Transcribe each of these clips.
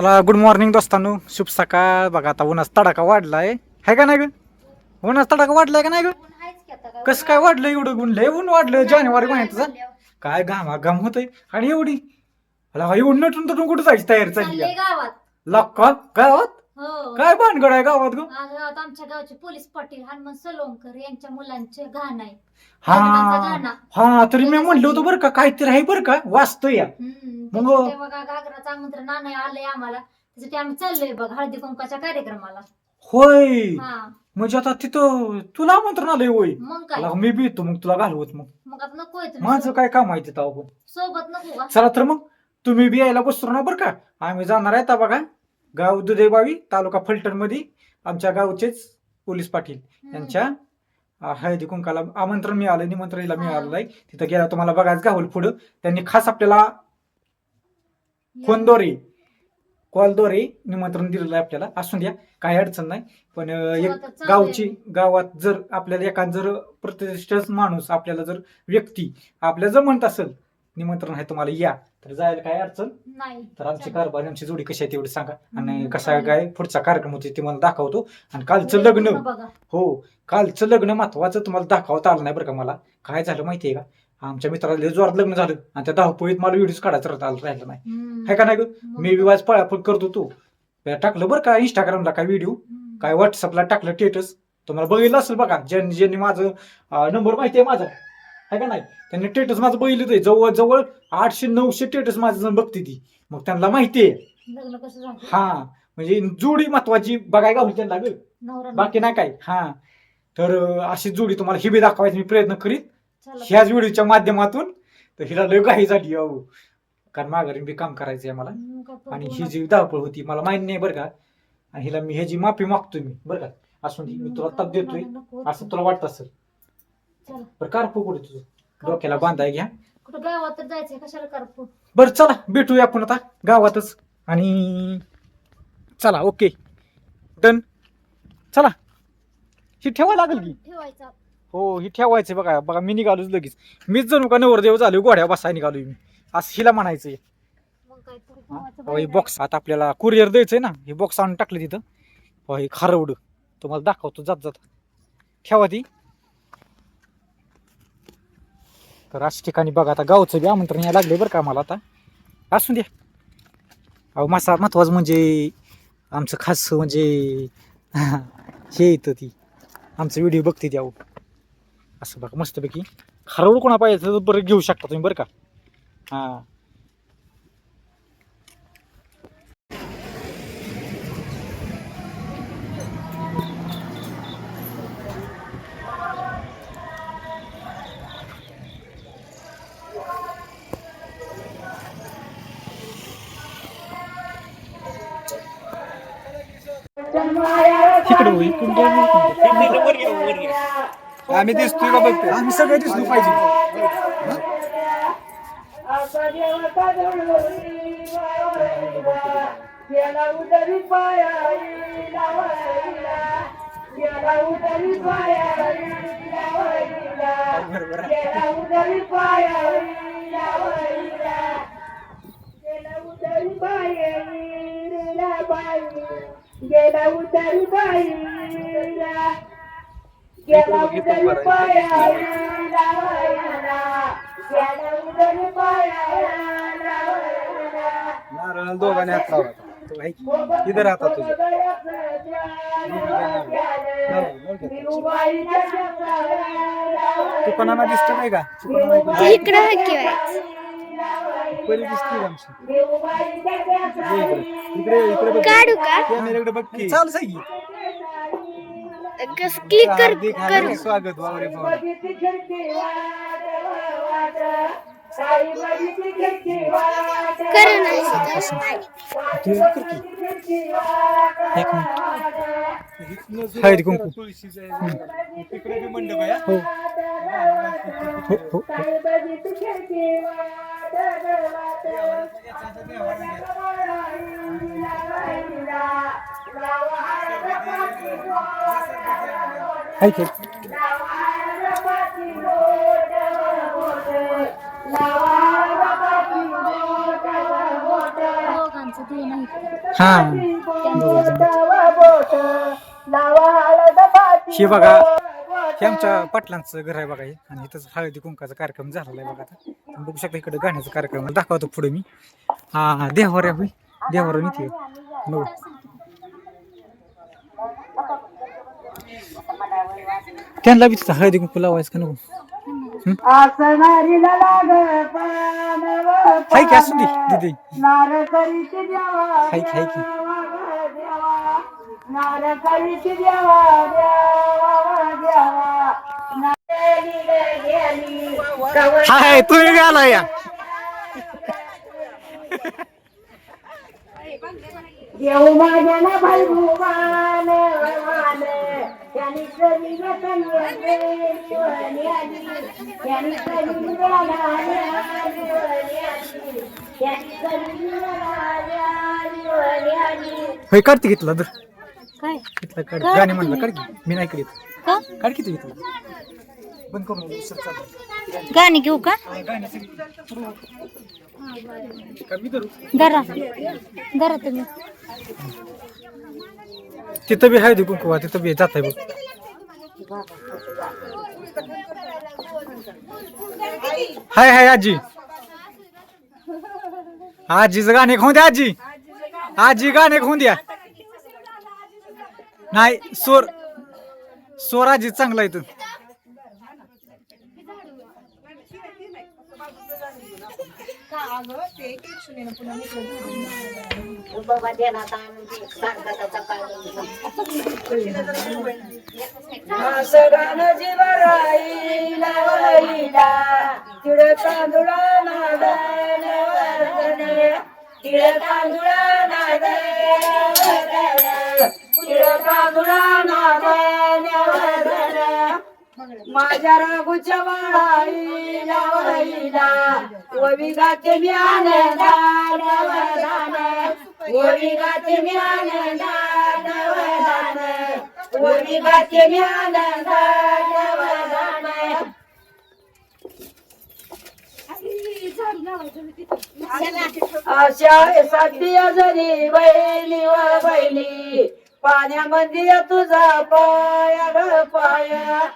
चला good morning दोस्तांनो. शुभ सकाळ. बघा आता उन्हाचा तडाखा वाढलाय. आहे का नाही ग? उन्हाचा तडाखा वाढलाय का नाही ग? कसं काय वाढलं एवढं ऊन? लय ऊन वाढलं जानेवारी महिन्याचं काय घामा घाम होतंय. आणि एवढी? अला एवढं नटून तटून कुठं जायची तयारी चालली गावात. लक्का गावात? हो. काय भानगड आहे गावात ग? आज गावात आमच्या गावचे पोलीस पाटील हनुमान सलोंकर यांच्या मुलांचे घाण आहे. हा गाणा. हा तरी मी म्हणलं होतं बरं का काहीतरी आहे बरं का वाचतोय या. हम्म. मग- त्याच्यात बघा घागराचं आमंत्रण आलंय आलंय आम्हाला. त्यासाठी आम्ही चाललोय बघ हळदी कुंकाच्या कार्यक्रमाला. होय. हा. म्हणजे आता तिथं तुला आमंत्रण आलंय होय. मग काय? अला, मी बी येतो मग तुला घालवत मग. मग आता नको येतो माझं काय काम आहे तिथं आपण सोबत नको का? चला तर मग तुम्ही बी यायला बसतो ना बरं का. आम्ही जाणार आहे आता बघा. गाव दुधेबावी तालुका फलटणमध्ये आमच्या गावचेच पोलीस पाटील. यांच्या हळदी कुंकाला आमंत्रण मिळालं निमंत्रणला. मिळालं आहे तिथं गेला तुम्हाला बघायचं गावल पुढं त्यांनी खास आपल्याला. फोनद्वारे कॉलद्वारे निमंत्रण दिलेलं आहे आपल्याला असून द्या काही अडचण नाही पण एक. गावची गावात जर आपल्याला एखाद जर प्रतिष्ठित माणूस आपल्याला जर व्यक्ती आपल्याला जर म्हणत असेल निमंत्रण आहे तुम्हाला या तर जायला काय अडचण? नाही. तर आमची कारभार आमची जोडी कशी आहे तेवढी सांगा. आणि. कसा काय पुढचा कार्यक्रम होते ते मला दाखवतो. आणि कालचं लग्न बघा. हो कालचं लग्न महत्वाचं तुम्हाला दाखवता आलं नाही बरं का मला. काय झालं माहितीये का? आमच्या मित्राला जोरात लग्न झालं. आणि त्या धावपळीत मला व्हिडिओ काढायचं राहिलं राहिलं नाही. आहे का नाही ग? मी विवाज पळापळ करतो तू टाकलं बरं का इंस्टाग्रामला काय व्हिडिओ. काय व्हॉट्सअपला टाकलं स्टेटस तुम्हाला बघितलं असेल बघा ज्यांनी ज्यांनी माझं नंबर माहिती आहे माझा. आहे का नाही? त्यांनी स्टेटस माझं बघितलं ते जवळ जवळ आठशे नऊशे स्टेटस माझं जण बघते ती. मग त्यांना माहिती आहे लग्न कसं झालं? हा म्हणजे जोडी महत्वाची बघायला गावली त्यांना ग. नवरा बाकी नाही काय. हा. तर अं, अशी जोडी तुम्हाला ही बी दाखवायची मी प्रयत्न करीत चला. ह्याच व्हिडिओच्या माध्यमातून. तर हिला लय घाई झाली अहो. कारण माघारी बी काम करायचं आहे मला काय आणि ही जी धावपळ होती मला मान्य नाही बरं का. आणि हिला मी ह्याची माफी मागतोय मी बरं का. असून दे, मी तुला तप देतोय. नको. असं तुला वाटत असेल. चला. बरं कार कुठे तुझं? डोक्याला बांधाय घ्या. कुठं? गावात तर जायचंय कशाला करपू बरं चला भेटूया आपण आता गावातच. आणि चला ओके डन चला. ही ठेवा लागेल की? ठेवायचा. हो ही ठेवायचं बघा. बघा मी निघालोच लगेच. मीच जणू का नवरदेव झालो घोड्या बसाय निघालोय मी. असं हिला म्हणायचंय. मग काय पुढे ठेवायचं हे बाहेर बॉक्स आता आपल्याला कुरिअर द्यायचंय ना. हे बॉक्स आणून टाकलं तिथं. हे खारवड. तुम्हाला दाखवतो जात जात ठेवा ती. तर अशा ठिकाणी बघा आता गावचं बी आमंत्रण यायला लागले बरं का आम्हाला आता. असू द्या. अहो मासा महत्वाचं म्हणजे आमचं खास म्हणजे हे येतं ती. आमचं व्हिडिओ बघते ती अहो. असं बघा मस्तपैकी. खारवड कोणा पाहिजे तर बरं घेऊ शकता तुम्ही बरं का? हां. तिकडे होई आम्ही दिसतोय का बघते आम्ही सगळे दिसलो पाहिजे. पाया. गेला उतरी पाया गेला उतरी पाया गेला उतरी नारळ दोघांनी हात लावा. इथं राहता तुझं. तुकांना दिसतं नाही का इकडं परी दिसते का आमची. इकडे इकडे बघ. काढू का? कॅमेऱ्याकडे बघ की. चालू आहे की. कस क्लिक कर हार्दिक करू. हार्दिक स्वागत वावरे भाऊ कर ना तू कर की. एक मिनिट. हळदी कुंकू तिकडे बी मंडप आहे हा? हो. हो हो हो. हाय की. दोघांचं ते नाही हा हे बघा हे आमच्या पाटलांचं घर आहे बघा हे. आणि इथंच हळदी कुंकाचा कार्यक्रम झालेला आहे बघा आता. तुम्ही बघू शकता इकडे गाण्याचा कार्यक्रम. आहे. दाखवतो पुढे मी. हा देवाऱ्या होई देवाऱ्या इथे बघू. त्यांना बी तिथं हळदी कुंकू लावायचं का नको? आसनारीला लाग पानव हाय की असू दे दीदी. हाय की हाय की. देवा देवा नारळी गेली कवळ हाय तुम्ही आला या. देऊ माझ्या ना भाई भगवान. त्यांनी कधी कन्या त्यांनी कधी त्यांनी कधी होय काढते घेतला दर काय? घेतला काढ. गाणे म्हणलं काढ की. मी नाही करीत का काढ किती घेतला बंद करून दुसरं चालू गाणी घेऊ का? गाणे सगळी का. मी धरू? धरा. धरा तुम्ही. तिथं बी तिथं बी जात आहे बघ. हाय हाय आजी. आजीचं गाणे खाऊन द्या आजी. आजी गाणे खाऊन द्या. नाही सोर सोर चांगला आहे सगळ्यान तांदुळा नादन वर्धन माझ्या रागूच्या बाळाईला वैला ओवी गाते ज्ञान दान ओवी गाते ज्ञान दान ओवी गाते अशा साठी जरी बैली व बैली पाण्यामध्ये म्हणजे या तुझा पाया ग पाया.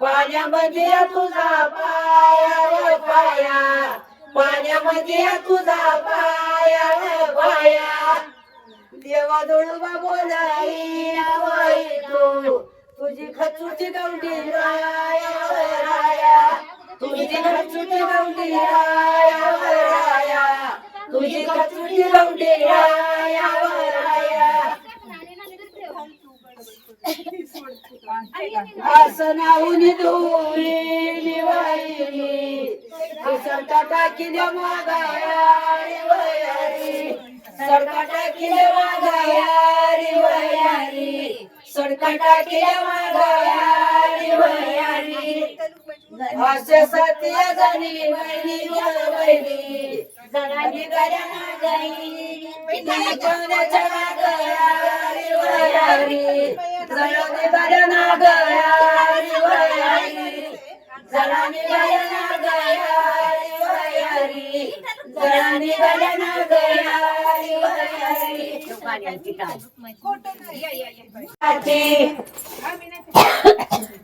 पाण्यामध्ये म्हणजे या तुझा पाया ग पाया. पाण्यामध्ये म्हणजे या तुझा पाया ग पाया. देवा दोळबा बोलाई आवई तू. तुझी खचुची गवडी राया राया. तुझी खचुची गवडी राया राया. तुझी खचुची गवडी राया. व राया असं नाऊन धुरी निवाईली सरका टाकील्या मागाया रे वयारी. सरका टाकील्या मागाया रे वयारी वयारी असे जणी जणांनी गऱ्या नागाई पिताने जेवण्याच्या नागया रे वयारी. जणांनी गऱ्या नागया रे वयारी. जणांनी गऱ्या नागया जणांनी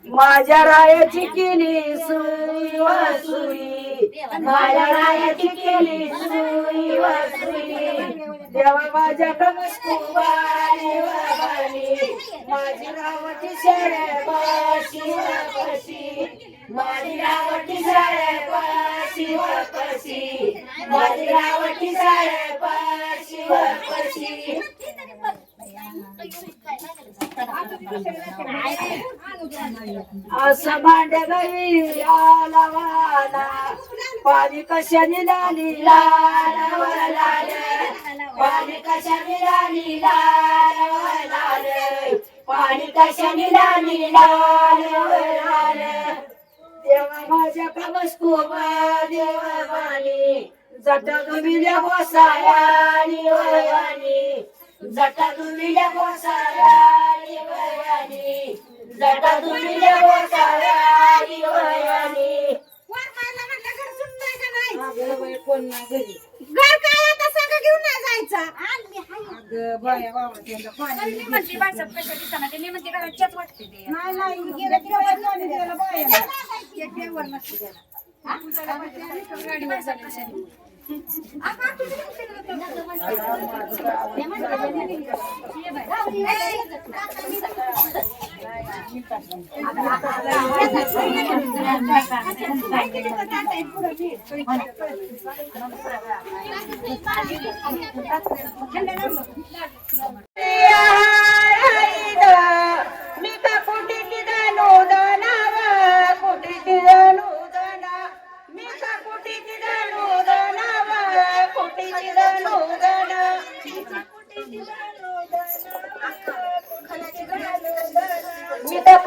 माझ्या रायाची केली सुई वसुई. माझ्या रायाची केली सुई वसुई. देवा माझ्या कमस्कुबारी वाबाली माझी रावाची शेळे पाशी. माझी रावटी शाळे पाशी माझी रावटी असं मांड आला वाला पाणी कशाने लाली लाल लाल पाणी कशाने लाली लाल लाल पाणी कशाने लाली लाल लाल देवा माझ्या कमस्कुबा देवा बाली जटा दुबिल्या गोसायानी वयानी. जटा दुबिल्या गोसायानी वयानी. जटा दुबिल्या गोसायानी वयानी कोण ना घरी. आता सांगा घेऊन नाही जायचा. आणली हाय. अगं बाया बाबा त्यांना पाणी मी म्हणते माणसात पैसे दिसताना ते मी म्हणते घराच्याच वाटते ते. नाही नाही गेलं की बाया पाणी द्यायला बाया एक पेवर नसते त्याला. मी Ay, ay,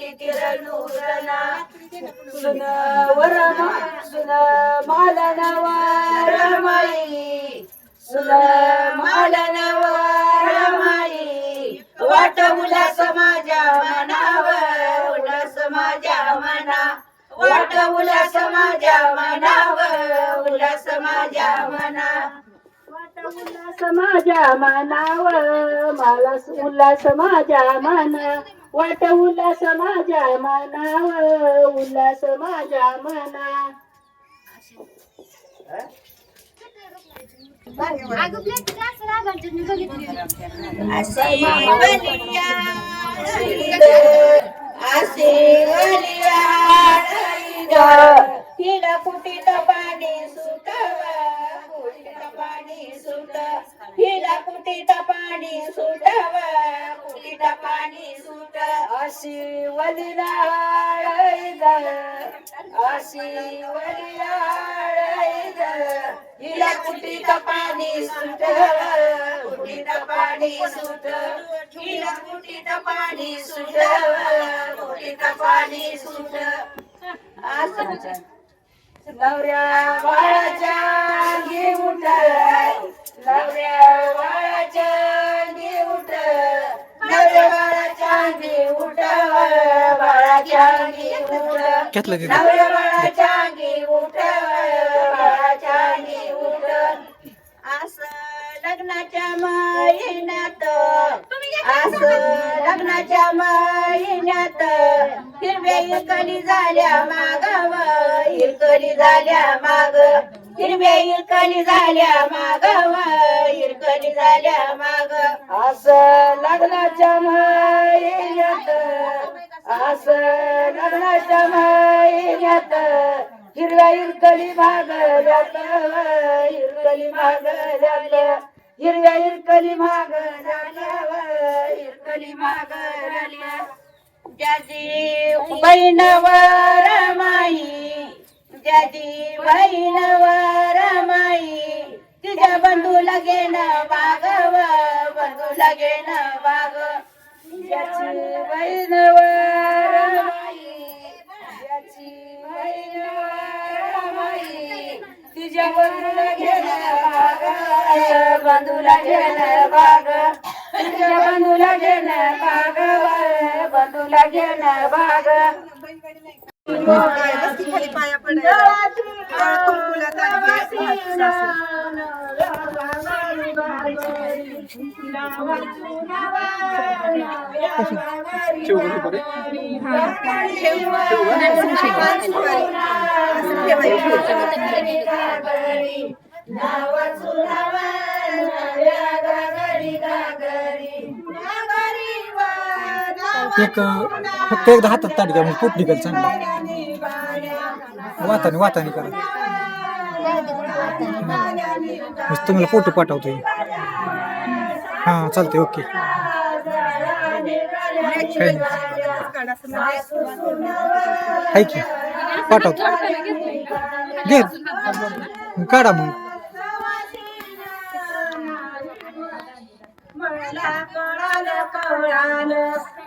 का सुन वाट उल्हास माझ्या मनाव उल्हास माझ्या मना. वाट उल्हास माझ्या मनाव उल्हास माझ्या मना. वाट उल्हास माझ्या मनाव मला उल्हास माझ्या मना. वाट उल्हास माझ्या मनाव उल्हास माझ्या मना बघितली असे वलिया कुटीत पाणी सुटव कुटीत पाणी सुट. हिला कुटीत पाणी सुटव कुटीत पाणी सुट. अशी वलिला अशी हिला कुटीत पाणी सुट कुटीत पाणी सुट हिला पाणी सुट कुटीत पाणी सुट असं नवऱ्या बाळाच्या अंगी उठ नवऱ्या बाळाच्या अंगी उठ नवऱ्या बाळाच्या घेतलं तिथं. लग्नाच्या महिन्यात असं लग्नाच्या महिन्यात हिरव्या इरकली झाल्या मागव इरकली झाल्या माग. हिरव्या इरकली झाल्या मागव इरकली झाल्या माग. असं लग्नाच्या महिन्यात असं लग्नाच्या महिन्यात हिरव्या इरकली भागल्यात इरकली भागल्यात हिरव्या इरकली भागल्या इरकली भागल्या ज्याची बहिणवर माई ज्याची बहीण माई तिच्या बंधूला घेणं व बंधूला घेणं बाग ज्याची बहिणवर माई ज्याची बहिणवर माई तिच्या बंधूला घेणं बाग बंधूला घेणं बाग तुझ्या बंधूला घेणं बाग बंधूला घेणं बाग एक फक्त एकदा हातात ताट घ्या मग पोट निघेल चांगला. वाताने वाताने करा. मग तुम्हाला फोटो पाठवतो हां चालते ओके. आहे की? पाठवतो घे. काढा मग. कळालं कळालं.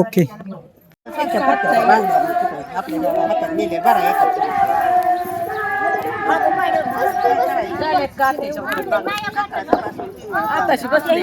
ओके. आताशी बसली